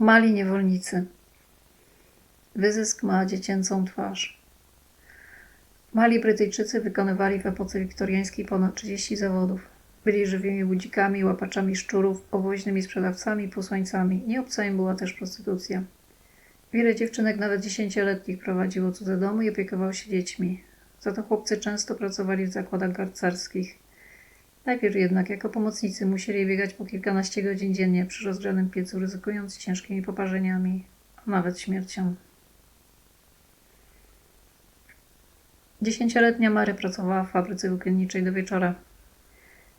Mali niewolnicy. Wyzysk ma dziecięcą twarz. Mali Brytyjczycy wykonywali w epoce wiktoriańskiej ponad 30 zawodów. Byli żywymi budzikami, łapaczami szczurów, owoźnymi sprzedawcami, posłańcami. Nie obca im była też prostytucja. Wiele dziewczynek, nawet dziesięcioletnich, prowadziło cudze domy i opiekowało się dziećmi. Za to chłopcy często pracowali w zakładach garcarskich. Najpierw jednak jako pomocnicy musieli biegać po kilkanaście godzin dziennie przy rozgrzanym piecu, ryzykując ciężkimi poparzeniami, a nawet śmiercią. Dziesięcioletnia Mary pracowała w fabryce włókienniczej do wieczora.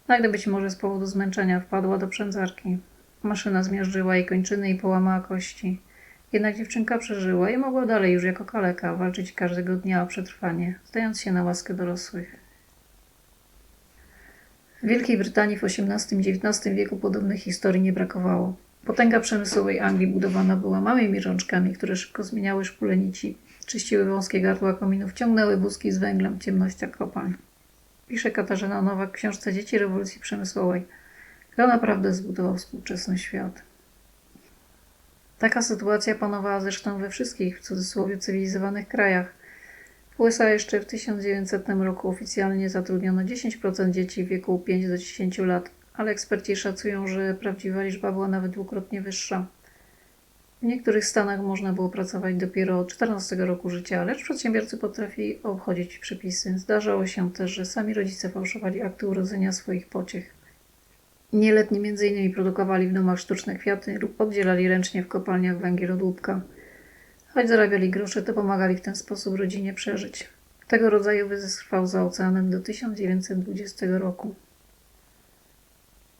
Nagle być może z powodu zmęczenia wpadła do przędzarki. Maszyna zmiażdżyła jej kończyny i połamała kości. Jednak dziewczynka przeżyła i mogła dalej już jako kaleka walczyć każdego dnia o przetrwanie, zdając się na łaskę dorosłych. W Wielkiej Brytanii w XVIII i XIX wieku podobnych historii nie brakowało. Potęga przemysłowej Anglii budowana była małymi rączkami, które szybko zmieniały szpule nici, czyściły wąskie gardła kominów, ciągnęły wózki z węglem w ciemnościach kopalń. Pisze Katarzyna Nowak w książce Dzieci rewolucji przemysłowej. Kto naprawdę zbudował współczesny świat? Taka sytuacja panowała zresztą we wszystkich, w cudzysłowie, cywilizowanych krajach. USA jeszcze w 1900 roku oficjalnie zatrudniono 10% dzieci w wieku 5 do 10 lat, ale eksperci szacują, że prawdziwa liczba była nawet dwukrotnie wyższa. W niektórych stanach można było pracować dopiero od 14 roku życia, lecz przedsiębiorcy potrafili obchodzić przepisy. Zdarzało się też, że sami rodzice fałszowali akty urodzenia swoich pociech. Nieletni m.in. produkowali w domach sztuczne kwiaty lub oddzielali ręcznie w kopalniach węgiel od łupka. Choć zarabiali grosze, to pomagali w ten sposób rodzinie przeżyć. Tego rodzaju wyzysk trwał za oceanem do 1920 roku.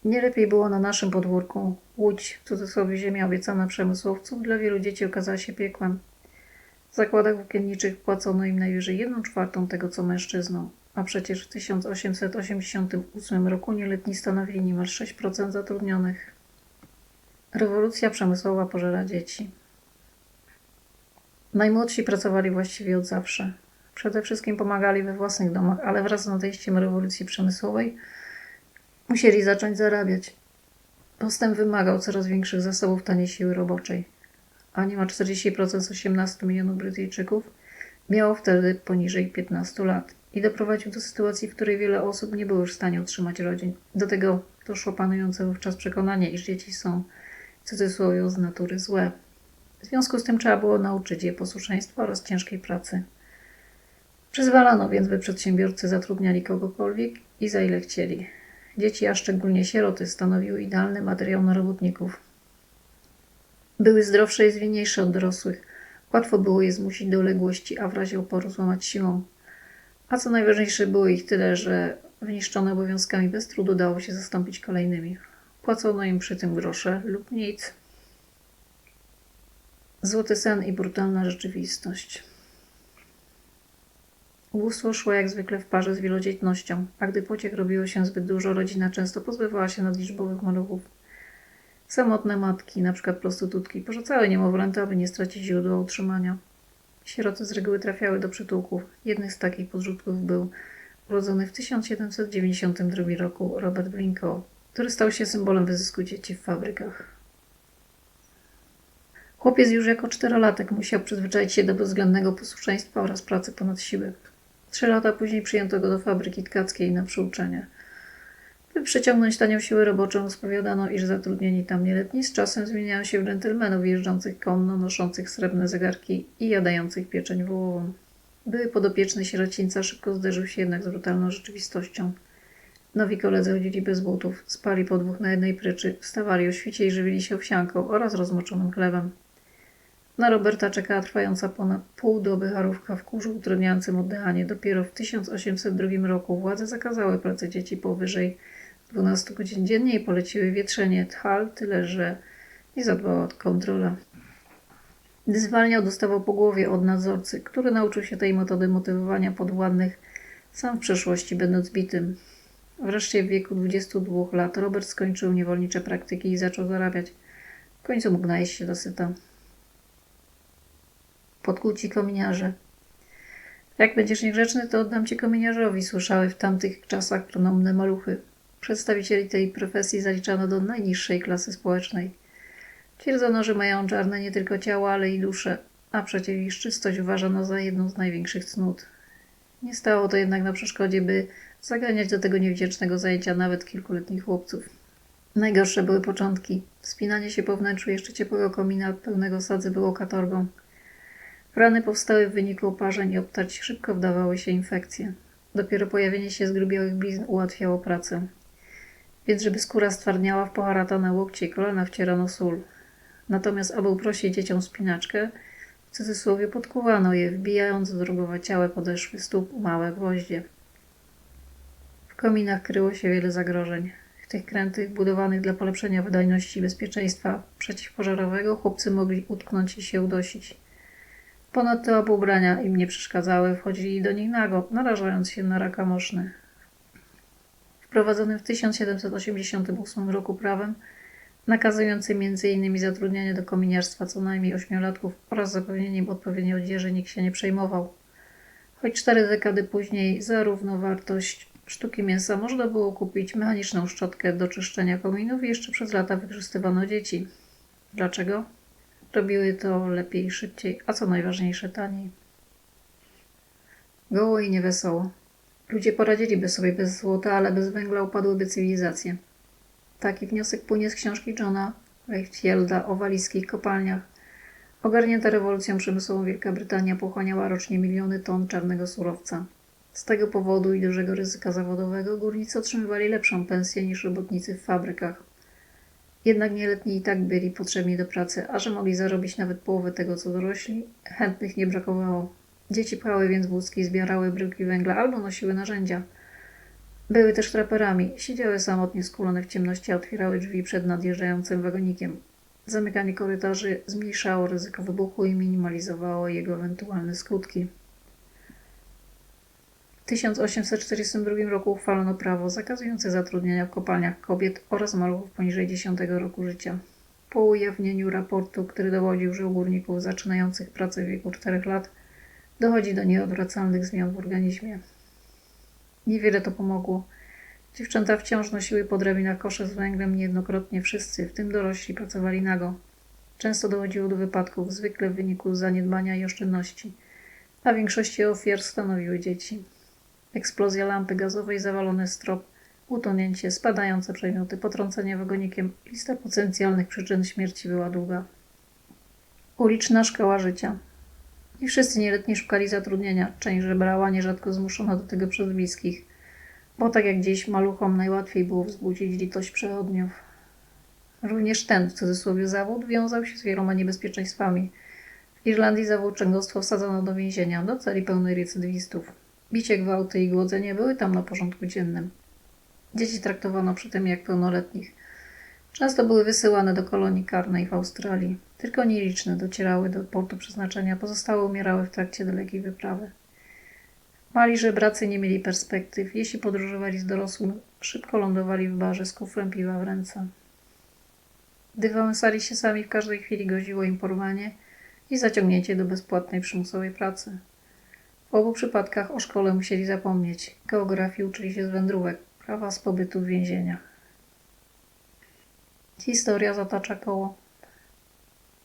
Nie lepiej było na naszym podwórku. Łódź, w cudzysłowie ziemia obiecana przemysłowców, dla wielu dzieci okazała się piekłem. W zakładach włókienniczych płacono im najwyżej jedną czwartą tego, co mężczyznom. A przecież w 1888 roku nieletni stanowili niemal 6% zatrudnionych. Rewolucja przemysłowa pożera dzieci. Najmłodsi pracowali właściwie od zawsze. Przede wszystkim pomagali we własnych domach, ale wraz z nadejściem rewolucji przemysłowej musieli zacząć zarabiać. Postęp wymagał coraz większych zasobów taniej siły roboczej, a niemal 40% z 18 milionów Brytyjczyków miało wtedy poniżej 15 lat i doprowadził do sytuacji, w której wiele osób nie było już w stanie utrzymać rodzin. Do tego doszło panujące wówczas przekonanie, iż dzieci są w cudzysłowie z natury złe. W związku z tym trzeba było nauczyć je posłuszeństwa oraz ciężkiej pracy. Przyzwalano więc, by przedsiębiorcy zatrudniali kogokolwiek i za ile chcieli. Dzieci, a szczególnie sieroty, stanowiły idealny materiał na robotników. Były zdrowsze i zwinniejsze od dorosłych. Łatwo było je zmusić do uległości, a w razie oporu złamać siłą. A co najważniejsze, było ich tyle, że wyniszczone obowiązkami bez trudu dało się zastąpić kolejnymi. Płacono im przy tym grosze lub nic. Złoty sen i brutalna rzeczywistość. Ubóstwo szło jak zwykle w parze z wielodzietnością, a gdy pociech robiło się zbyt dużo, rodzina często pozbywała się nadliczbowych maluchów. Samotne matki, np. prostytutki, porzucały niemowlęta, aby nie stracić źródła utrzymania. Sieroty z reguły trafiały do przytułków. Jednym z takich podrzutków był urodzony w 1792 roku Robert Blinko, który stał się symbolem wyzysku dzieci w fabrykach. Chłopiec już jako czterolatek musiał przyzwyczaić się do bezwzględnego posłuszeństwa oraz pracy ponad siły. Trzy lata później przyjęto go do fabryki tkackiej na przyuczenie. By przyciągnąć tanią siłę roboczą, spowiadano, iż zatrudnieni tam nieletni z czasem zmieniają się w dżentelmenów jeżdżących konno, noszących srebrne zegarki i jadających pieczeń wołową. Były podopieczny sierocińca szybko zderzył się jednak z brutalną rzeczywistością. Nowi koledzy chodzili bez butów, spali po dwóch na jednej pryczy, wstawali o świcie i żywili się owsianką oraz rozmoczonym chlebem. Na Roberta czekała trwająca ponad pół doby harówka w kurzu utrudniającym oddychanie. Dopiero w 1802 roku władze zakazały pracy dzieci powyżej 12 godzin dziennie i poleciły wietrzenie tchal, tyle że nie zadbała o kontrolę. Gdy zwalniał, dostawał po głowie od nadzorcy, który nauczył się tej metody motywowania podwładnych, sam w przeszłości będąc bitym. Wreszcie w wieku 22 lat Robert skończył niewolnicze praktyki i zaczął zarabiać. W końcu mógł najeść się dosyta. Podkłuci kominiarze. Jak będziesz niegrzeczny, to oddam cię kominiarzowi, słyszały w tamtych czasach pronomne maluchy. Przedstawicieli tej profesji zaliczano do najniższej klasy społecznej. Twierdzono, że mają czarne nie tylko ciało, ale i duszę, a przecież ich czystość uważano za jedną z największych cnót. Nie stało to jednak na przeszkodzie, by zaganiać do tego niewdzięcznego zajęcia nawet kilkuletnich chłopców. Najgorsze były początki. Wspinanie się po wnętrzu jeszcze ciepłego komina pełnego sadzy było katorgą. Rany powstały w wyniku oparzeń i obtarć szybko wdawały się infekcje. Dopiero pojawienie się zgrubiałych blizn ułatwiało pracę. Więc żeby skóra stwardniała, w poharatane łokcie i kolana wcierano sól. Natomiast aby uprościć dzieciom spinaczkę, w cudzysłowie podkuwano je, wbijając w drogowaciałe podeszwy stóp małe gwoździe. W kominach kryło się wiele zagrożeń. W tych krętych, budowanych dla polepszenia wydajności i bezpieczeństwa przeciwpożarowego, chłopcy mogli utknąć i się udosić. Ponadto aby ubrania im nie przeszkadzały, wchodzili do nich nago, narażając się na raka moszny. Wprowadzonym w 1788 roku prawem nakazującym m.in. zatrudnianie do kominiarstwa co najmniej ośmiolatków oraz zapewnienie im odpowiedniej odzieży nikt się nie przejmował. Choć cztery dekady później zarówno wartość sztuki mięsa można było kupić mechaniczną szczotkę do czyszczenia kominów jeszcze przez lata wykorzystywano dzieci. Dlaczego? Robiły to lepiej, szybciej, a co najważniejsze taniej. Goło i niewesoło. Ludzie poradziliby sobie bez złota, ale bez węgla upadłyby cywilizacje. Taki wniosek płynie z książki Johna Wakefielda o walijskich kopalniach. Ogarnięta rewolucją przemysłową Wielka Brytania pochłaniała rocznie miliony ton czarnego surowca. Z tego powodu i dużego ryzyka zawodowego górnicy otrzymywali lepszą pensję niż robotnicy w fabrykach. Jednak nieletni i tak byli potrzebni do pracy, a że mogli zarobić nawet połowę tego co dorośli, chętnych nie brakowało. Dzieci pchały więc wózki, zbierały bryłki węgla albo nosiły narzędzia. Były też traperami. Siedziały samotnie skulone w ciemności, a otwierały drzwi przed nadjeżdżającym wagonikiem. Zamykanie korytarzy zmniejszało ryzyko wybuchu i minimalizowało jego ewentualne skutki. W 1842 roku uchwalono prawo zakazujące zatrudniania w kopalniach kobiet oraz maluchów poniżej 10 roku życia. Po ujawnieniu raportu, który dowodził, że u górników zaczynających pracę w wieku 4 lat dochodzi do nieodwracalnych zmian w organizmie. Niewiele to pomogło. Dziewczęta wciąż nosiły pod na kosze z węglem niejednokrotnie wszyscy, w tym dorośli, pracowali nago. Często dochodziło do wypadków, zwykle w wyniku zaniedbania i oszczędności, a większości ofiar stanowiły dzieci. Eksplozja lampy gazowej, zawalony strop, utonięcie, spadające przedmioty, potrącenie wagonikiem. Lista potencjalnych przyczyn śmierci była długa. Uliczna szkoła życia. Nie wszyscy nieletni szukali zatrudnienia. Część żebrała, nierzadko zmuszona do tego przez bliskich. Bo tak jak dziś maluchom najłatwiej było wzbudzić litość przechodniów. Również ten, w cudzysłowie, zawód wiązał się z wieloma niebezpieczeństwami. W Irlandii za włóczęgostwo wsadzono do więzienia, do celi pełnej recydywistów. Bicie, gwałty i głodzenie były tam na porządku dziennym. Dzieci traktowano przy tym jak pełnoletnich. Często były wysyłane do kolonii karnej w Australii. Tylko nieliczne docierały do portu przeznaczenia, pozostałe umierały w trakcie dalekiej wyprawy. Mali żebracy nie mieli perspektyw. Jeśli podróżowali z dorosłym, szybko lądowali w barze z kufrem piwa w ręce. Gdy się sami, w każdej chwili godziło im porwanie i zaciągnięcie do bezpłatnej przymusowej pracy. W obu przypadkach o szkole musieli zapomnieć. Geografii uczyli się z wędrówek, prawa z pobytu w więzieniach. Historia zatacza koło.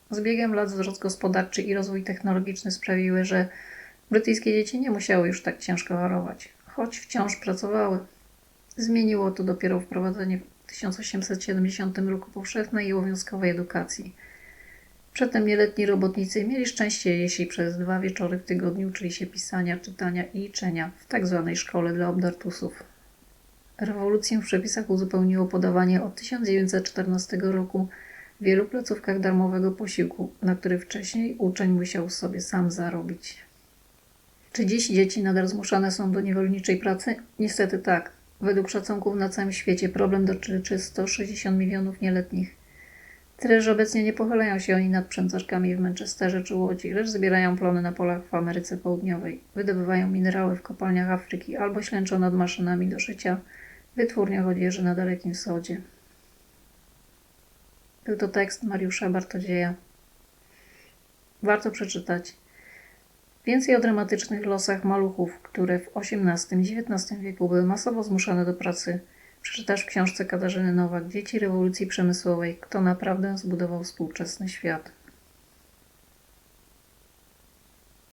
Z biegiem lat wzrost gospodarczy i rozwój technologiczny sprawiły, że brytyjskie dzieci nie musiały już tak ciężko chorować, choć wciąż pracowały. Zmieniło to dopiero wprowadzenie w 1870 roku powszechnej i obowiązkowej edukacji. Przedtem nieletni robotnicy mieli szczęście, jeśli przez dwa wieczory w tygodniu uczyli się pisania, czytania i liczenia w tak zwanej szkole dla obdartusów. Rewolucję w przepisach uzupełniło podawanie od 1914 roku w wielu placówkach darmowego posiłku, na który wcześniej uczeń musiał sobie sam zarobić. Czy dziś dzieci nadal zmuszane są do niewolniczej pracy? Niestety tak. Według szacunków na całym świecie problem dotyczy 160 milionów nieletnich. Tyle, że obecnie nie pochylają się oni nad przędzaczkami w Manchesterze czy Łodzi, lecz zbierają plony na polach w Ameryce Południowej, wydobywają minerały w kopalniach Afryki albo ślęczą nad maszynami do szycia wytwórniach odzieży na Dalekim Wschodzie. Był to tekst Mariusza Bartodzieja. Warto przeczytać. Więcej o dramatycznych losach maluchów, które w XVIII-XIX wieku były masowo zmuszane do pracy Przeczytasz w książce Katarzyny Nowak Dzieci rewolucji przemysłowej. Kto naprawdę zbudował współczesny świat?